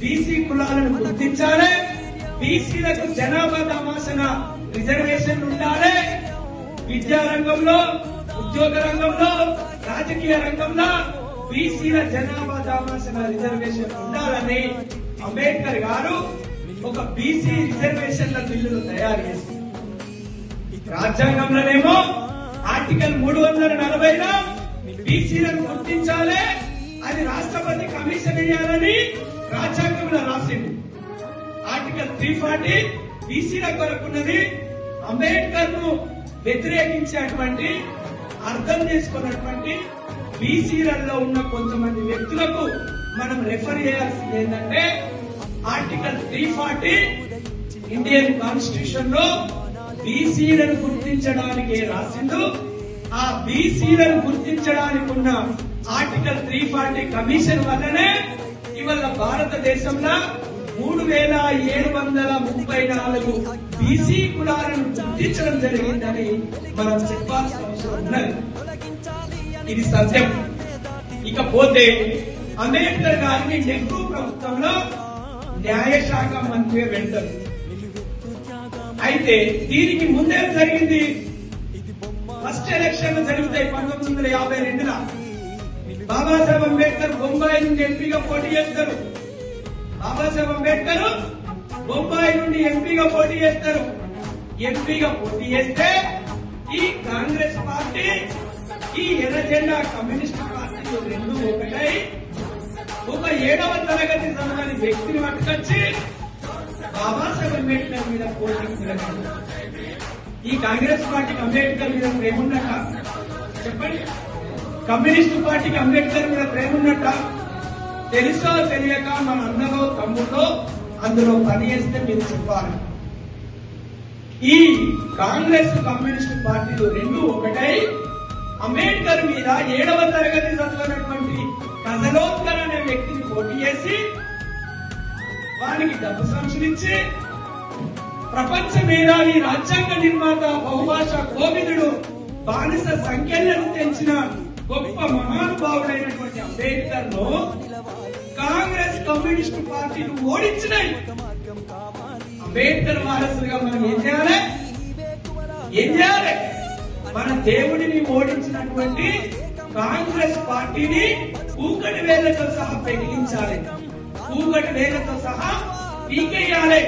BC కులాలను గుర్తించాలి. బీసీలకు జనాభా తమాసన రిజర్వేషన్ ఉండాలి. విద్యా రంగంలో ఉద్యోగ రంగంలో రాజకీయ రంగంలో బీసీల జనాభా తమాసన రిజర్వేషన్ ఉండాలని అంబేద్కర్ గారు ఒక బీసీ రిజర్వేషన్ల బిల్లును తయారు చేశారు. రాజ్యాంగంలోనేమో ఆర్టికల్ మూడు వందల నలభైలో బీసీలను గుర్తించాలి. అది రాష్ట్రపతి కమిషన్ వేయాలని రాజ్యాంగంలో రాసింది. ఆర్టికల్ త్రీ ఫార్టీ బీసీల కొరకున్నది అంబేద్కర్ను వ్యతిరేకించేటువంటి అర్థం చేసుకున్నటువంటి బీసీలలో ఉన్న కొంతమంది వ్యక్తులకు మనం రెఫర్ చేయాల్సింది ఏంటంటే ఆర్టికల్ త్రీ ఫార్టీ ఇండియన్ కాన్స్టిట్యూషన్లో బీసీలను గుర్తించడానికి రాసిండు ఆ బీసీలను గుర్తించడానికి ఉన్న ఆర్టికల్ త్రీ ఫార్టీ కమిషన్ వల్లనే ఇవాళ భారతదేశంలో మూడు వేల ఏడు వందల ముప్పై నాలుగు బీసీ కులాలను గుర్తించడం జరిగిందని మనం చెప్పాల్సిన అవసరం ఉన్నది ఇది సత్యం. ఇకపోతే అంబేద్కర్ గారిని నెహ్రూ ప్రభుత్వంలో న్యాయశాఖ మంత్రి వెంటరు. అయితే దీనికి ముందే జరిగింది? ఫస్ట్ ఎలక్షన్ జరుగుతాయి పంతొమ్మిది వందల యాభై రెండులో బాబాసాహెబ్ అంబేద్కర్ బొంబాయి నుండి ఎంపీగా పోటీ చేస్తారు. బాబాసాహెబ్ అంబేద్కర్ బొంబాయి నుండి ఎంపీగా పోటీ చేస్తారు. ఎంపీగా పోటీ చేస్తే ఈ కాంగ్రెస్ పార్టీ ఈ ఎర్రజెండా కమ్యూనిస్ట్ పార్టీలు రెండు ఒకటై ఒక ఏడవ తరగతి చదవని వ్యక్తిని పట్టుకొచ్చి బాబాసాహెబ్ అంబేద్కర్ మీద పోటీ ఈ కాంగ్రెస్ పార్టీకి అంబేద్కర్ మీద ప్రేమ చెప్పండి. కమ్యూనిస్ట్ పార్టీకి అంబేద్కర్ మీద ప్రేమ ఉన్నట్ట? తెలుసో తెలియక మన అన్నలో తమ్ముడో అందులో పని చేస్తే మీరు చెప్పాలి. ఈ కాంగ్రెస్ కమ్యూనిస్ట్ పార్టీలు రెండు ఒకటై అంబేద్కర్ మీద ఏడవ తరగతి చదివినటువంటి కజలోత్కర్ అనే వ్యక్తిని పోటీ చేసి వారికి డబ్బు సంచులించి ప్రపంచ మేధావి రాజ్యాంగ నిర్మాత బహుభాష కోవిదుడు బానిస సంఖ్యలను తెంచిన గొప్ప మహానుభావుడైనటువంటి అంబేద్కర్ను కాంగ్రెస్ కమ్యూనిస్ట్ పార్టీలు ఓడించినాయి. అంబేద్కర్ వారసులుగా మనం ఏం చేయాలి? ఏం చేయాలి? మన దేవుడిని ఓడించినటువంటి కాంగ్రెస్ పార్టీని ఊకటి వేలతో సహా పెగిలించాలి. ఊకటి వేలతో సహా పీకేయాలి.